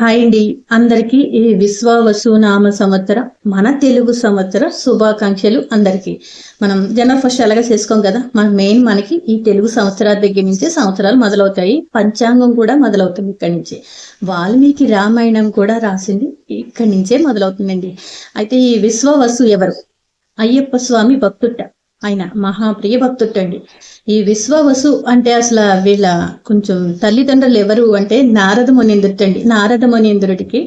Hi అండి. అందరికీ ఈ విశ్వవసు నామ సంవత్సర మన తెలుగు సంవత్సర శుభాకాంక్షలు అందరికీ. మనం జనవరి ఫస్ట్ చేసుకోం కదా? మన మెయిన్ మనకి ఈ తెలుగు సంవత్సరాల దగ్గర నుంచే సంవత్సరాలు మొదలవుతాయి. పంచాంగం కూడా మొదలవుతుంది ఇక్కడి నుంచి. వాల్మీకి రామాయణం కూడా రాసింది ఇక్కడి నుంచే మొదలవుతుందండి. అయితే ఈ విశ్వవసు ఎవరు? అయ్యప్ప స్వామి భక్తుట. ఆయన మహాప్రియ భక్తుడండి ఈ విశ్వవసు అంటే అసలు వీళ్ళ కొంచెం తల్లిదండ్రులు ఎవరు అంటే నారద మునీంద్రుడండి నారద మునీంద్రుడికి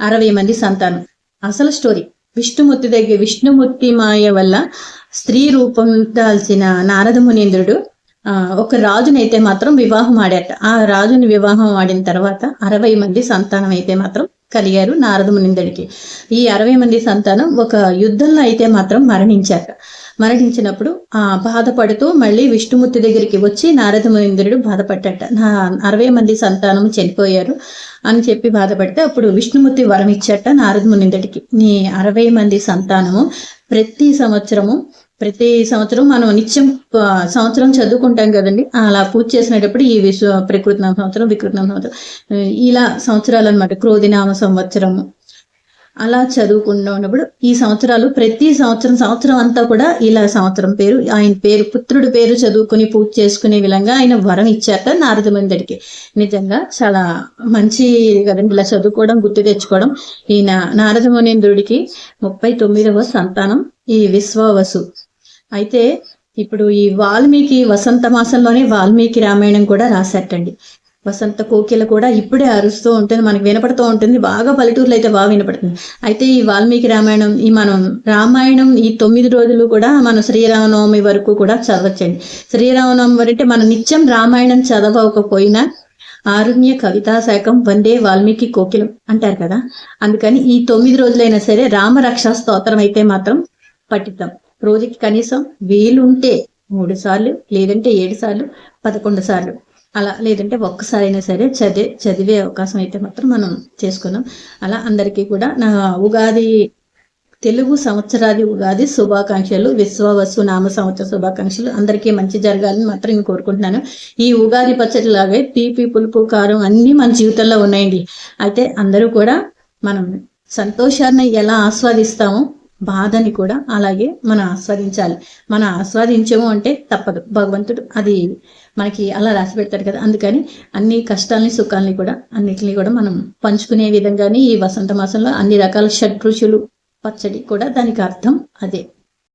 అరవై మంది సంతానం. అసలు స్టోరీ. విష్ణుమూర్తి దగ్గర విష్ణుమూర్తి మాయ వల్ల స్త్రీ రూపం దాల్సిన నారద మునీంద్రుడు ఆ, ఒక రాజునైతే మాత్రం వివాహం ఆడాట ఆ రాజుని వివాహం ఆడిన తర్వాత అరవై మంది సంతానం అయితే మాత్రం కలిగారు నారద మునిందుడికి. ఈ అరవై మంది సంతానం ఒక యుద్ధంలో అయితే మాత్రం మరణించాక. మరణించినప్పుడు ఆ బాధపడుతూ మళ్ళీ విష్ణుమూర్తి దగ్గరికి వచ్చి నారద మునింద్రుడు బాధపడ్డట. నా అరవై మంది సంతానం చనిపోయారు అని చెప్పి బాధపడితే అప్పుడు విష్ణుమూర్తి వరం ఇచ్చట నారద మునిందుడికి. నీ అరవై మంది సంతానము ప్రతి సంవత్సరము ప్రతి సంవత్సరం మనం నిత్యం సంవత్సరం చదువుకుంటాం కదండి. అలా పూజ చేసినప్పుడు ఈ విశ్వ ప్రకృతినామ సంవత్సరం వికృతనామ సంవత్సరం ఇలా సంవత్సరాలు అనమాట క్రోధినామ సంవత్సరము అలా చదువుకుంటూ ఉన్నప్పుడు ఈ సంవత్సరాలు ప్రతి సంవత్సరం సంవత్సరం అంతా కూడా ఇలా సంవత్సరం పేరు ఆయన పేరు పుత్రుడి పేరు చదువుకుని పూజ చేసుకునే విధంగా ఆయన వరం ఇచ్చాక నారదమందడికి నిజంగా చాలా మంచి కదండి. ఇలా చదువుకోవడం గుర్తు తెచ్చుకోవడం. ఈయన నారదమునేంద్రుడికి ముప్పై తొమ్మిదవ సంతానం ఈ విశ్వవసు. అయితే ఇప్పుడు ఈ వాల్మీకి వసంత మాసంలోనే వాల్మీకి రామాయణం కూడా రాశారటండి. వసంత కోకిల కూడా ఇప్పుడే అరుస్తూ ఉంటుంది మనకి వినపడుతూ ఉంటుంది బాగా పల్లెటూరులో అయితే బాగా వినపడుతుంది. అయితే ఈ వాల్మీకి రామాయణం ఈ మనం రామాయణం ఈ తొమ్మిది రోజులు కూడా మనం శ్రీరామనవమి వరకు కూడా చదవచ్చండి. శ్రీరామనవమి వరంటే అంటే మనం నిత్యం రామాయణం చదవకపోయినా ఆరుణ్య కవితా శాఖం వందే వాల్మీకి కోకిలం అంటారు కదా. అందుకని ఈ తొమ్మిది రోజులైనా సరే రామరక్షా స్తోత్రం అయితే మాత్రం పఠిద్దాం రోజుకి కనీసం వీలుంటే మూడు సార్లు లేదంటే ఏడు సార్లు పదకొండు సార్లు. అలా లేదంటే ఒక్కసారి అయినా సరే చదివే చదివే అవకాశం అయితే మాత్రం మనం చేసుకున్నాం. అలా అందరికీ కూడా నా ఉగాది తెలుగు సంవత్సరాది ఉగాది శుభాకాంక్షలు విశ్వవసు నామ సంవత్సర శుభాకాంక్షలు. అందరికీ మంచి జరగాలని మాత్రం నేను కోరుకుంటున్నాను. ఈ ఉగాది పచ్చడి లాగే తీపి పులుపు కారం అన్నీ మన జీవితంలో ఉన్నాయండి. అయితే అందరూ కూడా మనం సంతోషాన్ని ఎలా ఆస్వాదిస్తామో బాధని కూడా అలాగే మనం ఆస్వాదించాలి. మనం ఆస్వాదించము అంటే తప్పదు. భగవంతుడు అది మనకి అలా రాసి పెడతాడు కదా. అందుకని అన్ని కష్టాలని సుఖాలని కూడా అన్నిటిని కూడా మనం పంచుకునే విధంగానే ఈ వసంత మాసంలో అన్ని రకాల షడ్రుచులు పచ్చడి కూడా దానికి అర్థం అదే.